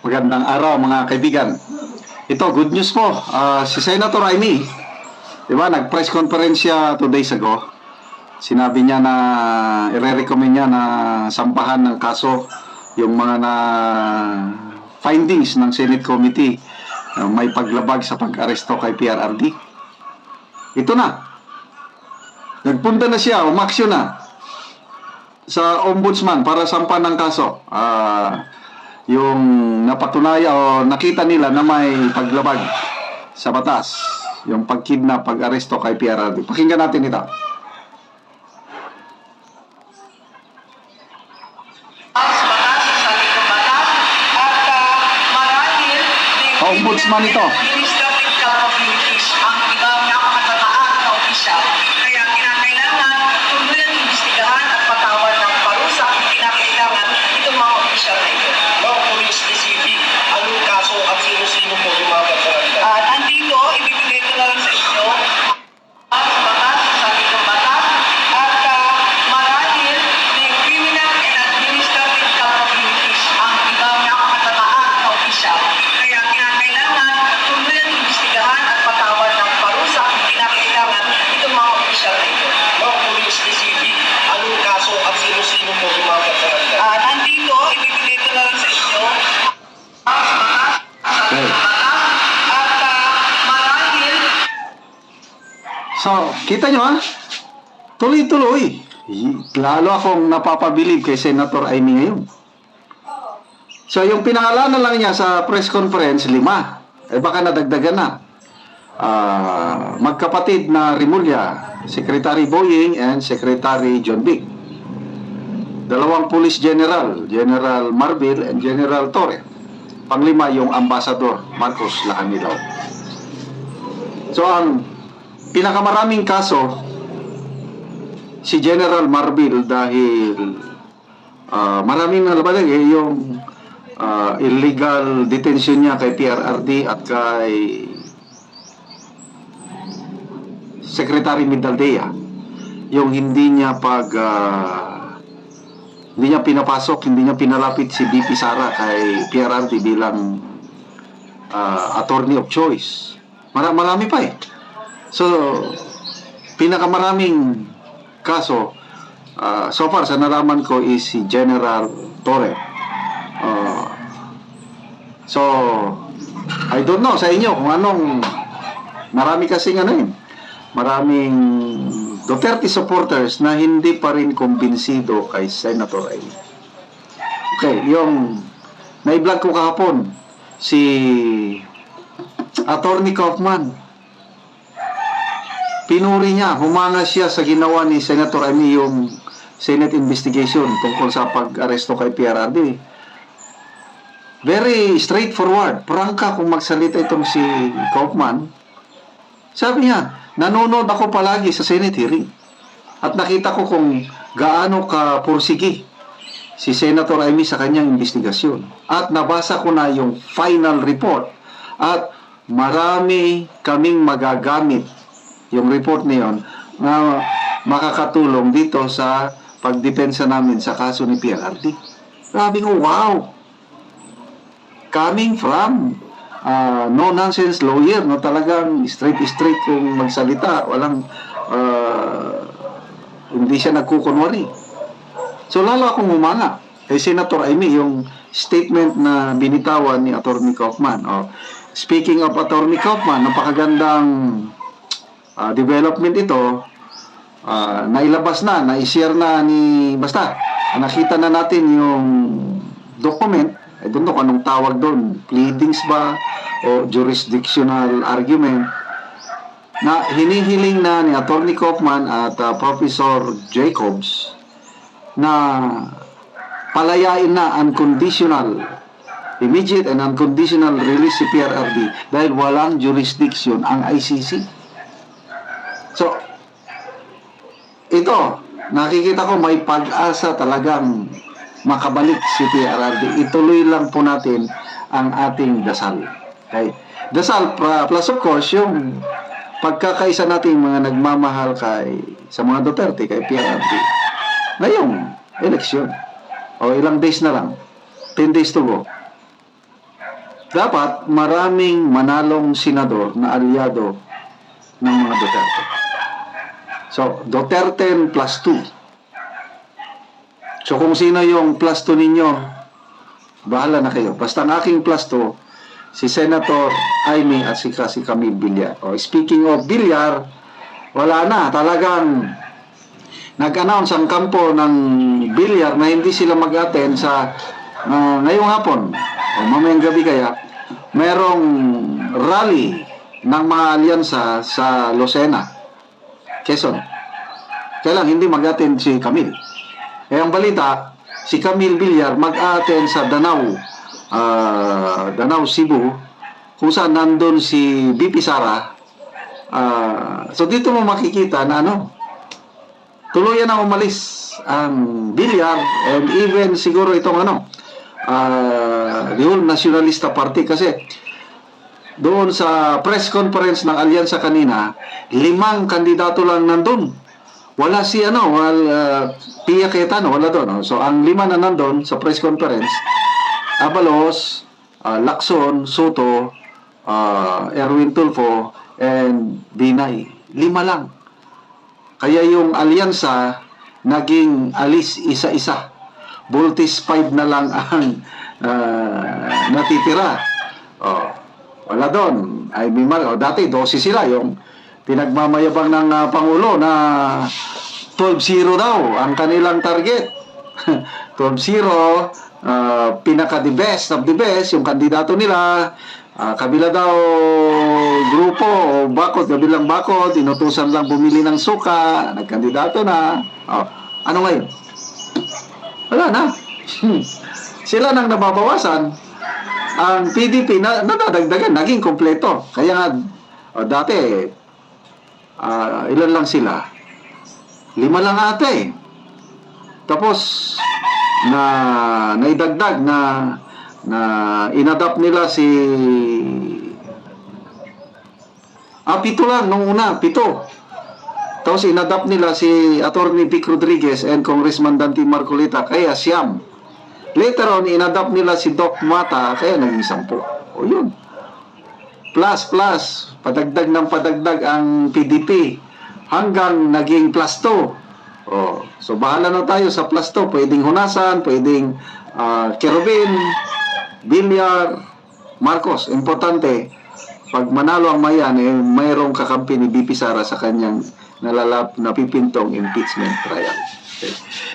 Magandang araw mga kaibigan. Ito, good news po. Ah, si Senator Amy, di ba, nag-press conference siya two days ago. Sinabi niya na, ire-recommend niya na sampahan ng kaso yung mga na findings ng Senate Committee na may paglabag sa pag-aresto kay PRRD. Ito na. Nagpunta na siya, umaksyon na sa ombudsman para sampan ng kaso. Ah, yung napatunaya o nakita nila na may paglabag sa batas. Yung pagkidnap, pag-aresto kay PRRD. Pakinggan natin ito. batas, batas, sa likong batas, at ah, marahil may Ombudsman ito. administrative capabilities ang ibang napakatamaan na opisyal. Kaya kinakailangan tuluyan imbestigahan at patawad ng parusa kung kinakailangan itong mga opisyal na ito. Ma'am, kung specific, anong kaso at sino-sino po yung mga personalidad? At andito, ibibigay ko na lang sa inyo batas, batas, sa likong batas, at ah, marahil may criminal and administrative capabilities ang ibang napakatamaan na opisyal. Kaya kinakailangan tuluyan imbestigahan at patawad ng parusa kung kinakailangan itong mga opisyal na ito. Ma'am, kung specific, anong kaso at sino-sino po yung mga personalidad? At andito, ibibigay ko na lang sa inyo batas, batas, sa Okay. likong batas, at ah, marahil So, kita nyo ha? Tuloy-tuloy. Lalo akong napapabilib kay Senator Amy ngayon. So, yung pinangalanan lang niya sa press conference, lima. Eh, baka nadagdagan na. Ah, magkapatid na Rimulya, Secretary Boying and Secretary John Big. Dalawang police general, General Marbil and General Torre. Panglima yung ambassador, Marcos Lacanilao. So, ang pinakamaraming kaso si General Marbil dahil ah, maraming nalabanan eh, yung ah, illegal detention niya kay PRRD at kay Secretary Mindaldea yung hindi niya pag ah, hindi niya pinapasok, hindi niya pinalapit si BP Sara kay PRRD bilang ah, attorney of choice. Mara- marami pa eh. So, pinakamaraming kaso, ah, so far sa nalaman ko is si General Torre. Ah, so, I don't know sa inyo kung anong, marami kasing ano yun, maraming Duterte supporters na hindi pa rin kumbinsido kay Senator Amy. Okay, yung na-vlog ko kahapon, si Attorney Kaufman, pinuri niya, humanga siya sa ginawa ni Senator Amy yung Senate investigation tungkol sa pag-aresto kay PRRD. Very straightforward. Prangka kung magsalita itong si Kaufman. Sabi niya, nanonood ako palagi sa Senate hearing. At nakita ko kung gaano ka pursigi si Senator Amy sa kanyang investigasyon. At nabasa ko na yung final report. At marami kaming magagamit yung report na yun na makakatulong dito sa pagdepensa namin sa kaso ni PRRD. Sabi ko, wow! Coming from uh, no-nonsense lawyer, no talagang straight-straight yung magsalita, walang uh, hindi siya nagkukunwari. So lalo akong umanga kay Senator Amy yung statement na binitawan ni Attorney Kaufman. Oh, speaking of Attorney Kaufman, napakagandang ah, development ito. Ah, nailabas na, na-share na ni basta nakita na natin yung document. I don't know anong tawag doon, pleadings ba o jurisdictional argument na hinihiling na ni Attorney Kaufman at ah, Professor Jacobs na palayain na unconditional immediate and unconditional release si PRRD dahil walang jurisdiction ang ICC. So, ito, nakikita ko may pag-asa talagang makabalik si PRRD. Ituloy lang po natin ang ating dasal. Okay? Dasal plus of course yung pagkakaisa nating mga nagmamahal kay sa mga Duterte kay PRRD. Ngayong eleksyon o ilang days na lang 10 days to go dapat maraming manalong senador na aliado ng mga Duterte. So, Duterte plus 2. So, kung sino yung plus 2 ninyo, bahala na kayo. Basta ang aking plus 2, si Senator Aimee at si, si Camille Villar. O, speaking of Villar, wala na. Talagang nag-announce ang kampo ng Villar na hindi sila mag-attend sa ah, ngayong hapon o mamayang gabi kaya merong rally ng mga alyansa sa Lucena, Quezon. Kaya hindi mag-attend si Camille. Eh ang balita, si Camille Villar mag-attend sa Danau, ah, Danau, Cebu, kung saan nandun si BP Sara. Ah, so dito mo makikita na ano, tuluyan na umalis ang Villar and even siguro itong ano, ah, the whole Party kasi doon sa press conference ng alyansa kanina, limang kandidato lang nandun. Wala si ano, wala, Pia Cayetano, wala doon. no? So, ang lima na nandun sa press conference, Abalos, ah, Lacson, Soto, ah, Erwin Tulfo, and Binay. Lima lang. Kaya yung alyansa, naging alis isa-isa. Voltis 5 na lang ang ah, natitira. Oh, wala doon. Ay, may oh, dati 12 sila yung pinagmamayabang ng ah, Pangulo na 12-0 daw ang kanilang target. 12-0, ah, pinaka the best of the best, yung kandidato nila, ah, kabila daw grupo o bakot, kabilang bakot, inutusan lang bumili ng suka, nagkandidato na. Oh, ano ngayon? Wala na. Hmm. Sila nang nababawasan. Ang PDP na nadadagdagan, naging kompleto. Kaya nga, oh, dati, ah, ilan lang sila? Lima lang ate. Tapos, na naidagdag na na inadapt nila si ah pito lang nung una pito tapos inadapt nila si Attorney Vic Rodriguez and Congressman Dante Marcolita kaya siyam later on inadapt nila si Doc Mata kaya naging sampu o yun plus plus padagdag ng padagdag ang PDP hanggang naging plus 2 Oh, so bahala na tayo sa plus 2. Pwedeng Hunasan, pwedeng ah, Kerubin, Villar, Marcos. Importante, pag manalo ang mayan, eh, mayroong kakampi ni BP Sara sa kanyang nalalap, napipintong impeachment trial.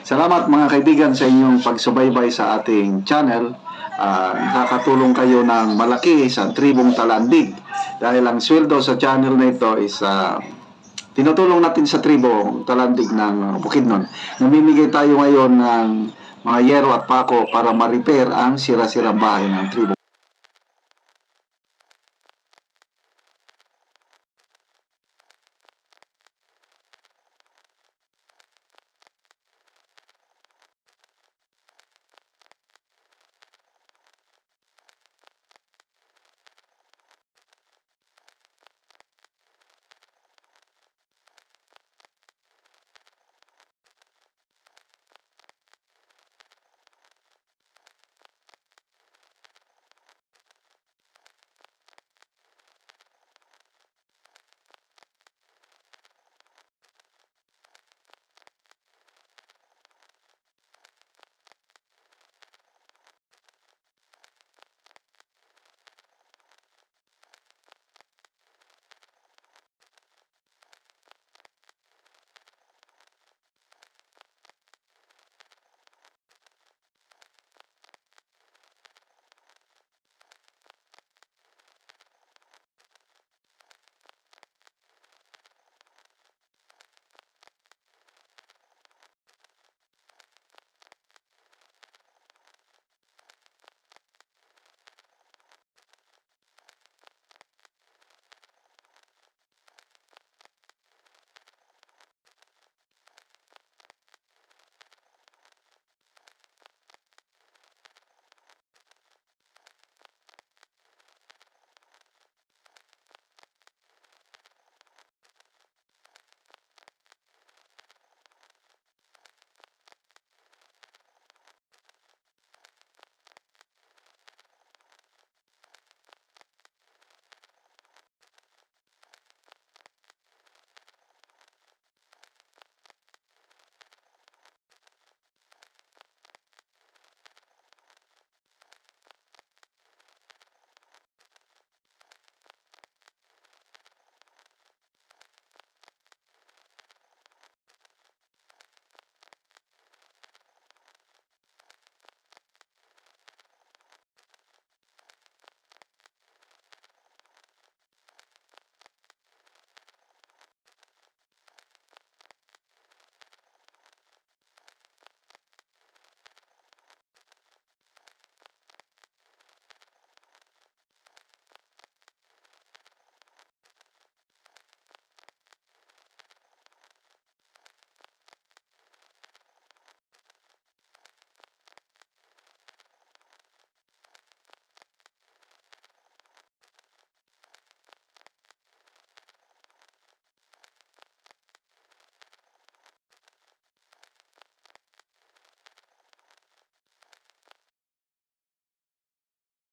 Salamat mga kaibigan sa inyong pagsubaybay sa ating channel. Ah, nakakatulong kayo ng malaki sa tribong talandig. Dahil ang sweldo sa channel na ito is ah, tinutulong natin sa tribo talandig ng uh, Bukidnon. Namimigay tayo ngayon ng mga yero at pako para ma-repair ang sira-sirang bahay ng tribo.